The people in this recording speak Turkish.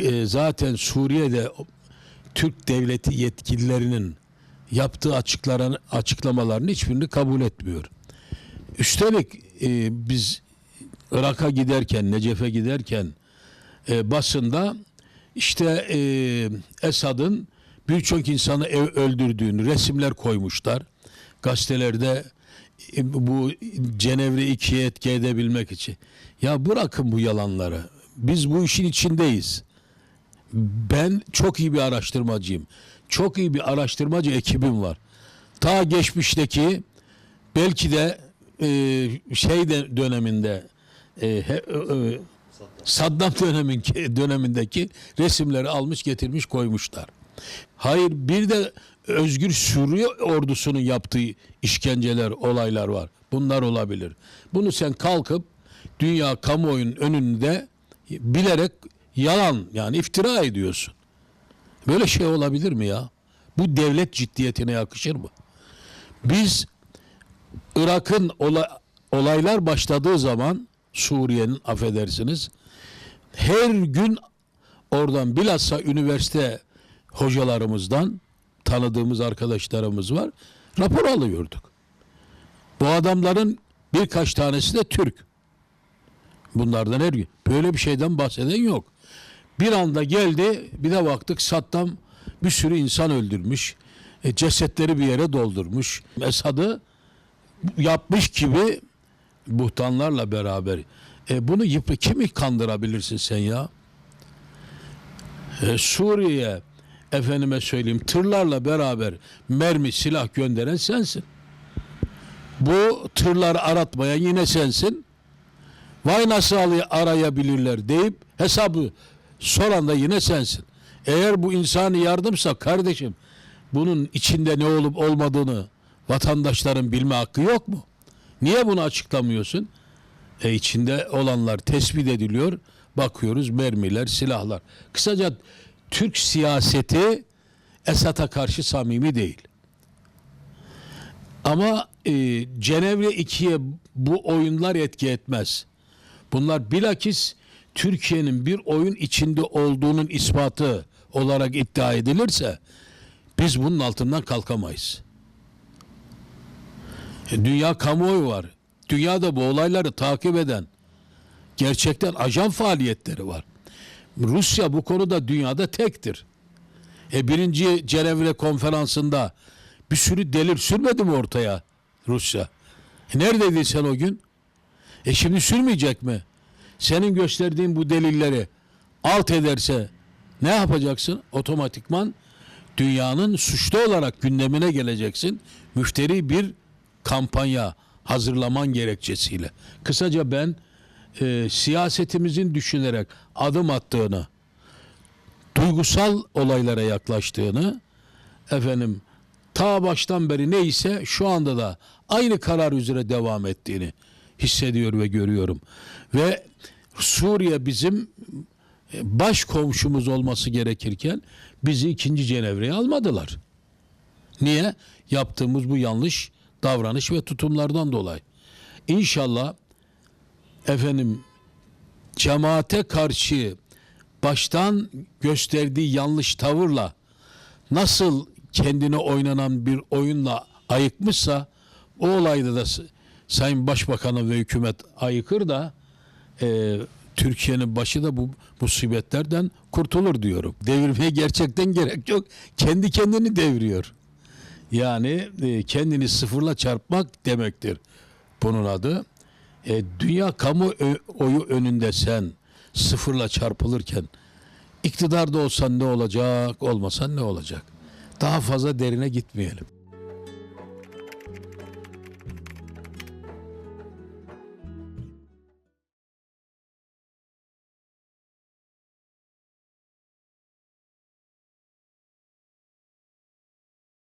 e, zaten Suriye'de Türk devleti yetkililerinin yaptığı açıklaran, açıklamaların hiçbirini kabul etmiyor. Üstelik e, biz Irak'a giderken, Necef'e giderken e, basında işte e, Esad'ın birçok insanı ev öldürdüğünü resimler koymuşlar. Gazetelerde e, bu Cenevre 2'ye etki edebilmek için. Ya bırakın bu yalanları. Biz bu işin içindeyiz. Ben çok iyi bir araştırmacıyım. Çok iyi bir araştırmacı ekibim var. Ta geçmişteki belki de e, şey de döneminde e, he- e, e, Saddam dönemin dönemindeki resimleri almış getirmiş koymuşlar. Hayır bir de Özgür Suriye ordusunun yaptığı işkenceler, olaylar var. Bunlar olabilir. Bunu sen kalkıp dünya kamuoyunun önünde bilerek yalan yani iftira ediyorsun. Böyle şey olabilir mi ya? Bu devlet ciddiyetine yakışır mı? Biz Irak'ın ola- olaylar başladığı zaman Suriye'nin affedersiniz her gün oradan bilhassa üniversite hocalarımızdan tanıdığımız arkadaşlarımız var. Rapor alıyorduk. Bu adamların birkaç tanesi de Türk. Bunlardan her gün. Böyle bir şeyden bahseden yok. Bir anda geldi bir de baktık Saddam bir sürü insan öldürmüş. E, cesetleri bir yere doldurmuş. Esad'ı yapmış gibi buhtanlarla beraber. E, bunu yıp kimi kandırabilirsin sen ya? E, Suriye efendime söyleyeyim tırlarla beraber mermi silah gönderen sensin. Bu tırları aratmaya yine sensin. Vay nasıl arayabilirler deyip hesabı soran da yine sensin. Eğer bu insani yardımsa kardeşim bunun içinde ne olup olmadığını vatandaşların bilme hakkı yok mu? Niye bunu açıklamıyorsun? E içinde olanlar tespit ediliyor. Bakıyoruz mermiler, silahlar. Kısaca Türk siyaseti Esad'a karşı samimi değil. Ama e, Cenevre 2'ye bu oyunlar etki etmez. Bunlar bilakis Türkiye'nin bir oyun içinde olduğunun ispatı olarak iddia edilirse biz bunun altından kalkamayız. E, Dünya kamuoyu var. Dünyada bu olayları takip eden gerçekten ajan faaliyetleri var. Rusya bu konuda dünyada tektir. E birinci Cenevre konferansında bir sürü delir sürmedi mi ortaya Rusya? E neredeydin sen o gün? E şimdi sürmeyecek mi? Senin gösterdiğin bu delilleri alt ederse ne yapacaksın? Otomatikman dünyanın suçlu olarak gündemine geleceksin. Müfteri bir kampanya hazırlaman gerekçesiyle. Kısaca ben e, siyasetimizin düşünerek adım attığını, duygusal olaylara yaklaştığını, efendim ta baştan beri neyse şu anda da aynı karar üzere devam ettiğini hissediyor ve görüyorum. Ve Suriye bizim e, baş komşumuz olması gerekirken bizi ikinci Cenevre'ye almadılar. Niye? Yaptığımız bu yanlış davranış ve tutumlardan dolayı. İnşallah efendim cemaate karşı baştan gösterdiği yanlış tavırla nasıl kendine oynanan bir oyunla ayıkmışsa o olayda da Sayın Başbakanı ve hükümet ayıkır da e, Türkiye'nin başı da bu musibetlerden kurtulur diyorum. Devirmeye gerçekten gerek yok. Kendi kendini devriyor. Yani e, kendini sıfırla çarpmak demektir bunun adı. E, dünya kamuoyu önünde sen sıfırla çarpılırken iktidarda olsan ne olacak, olmasan ne olacak? Daha fazla derine gitmeyelim.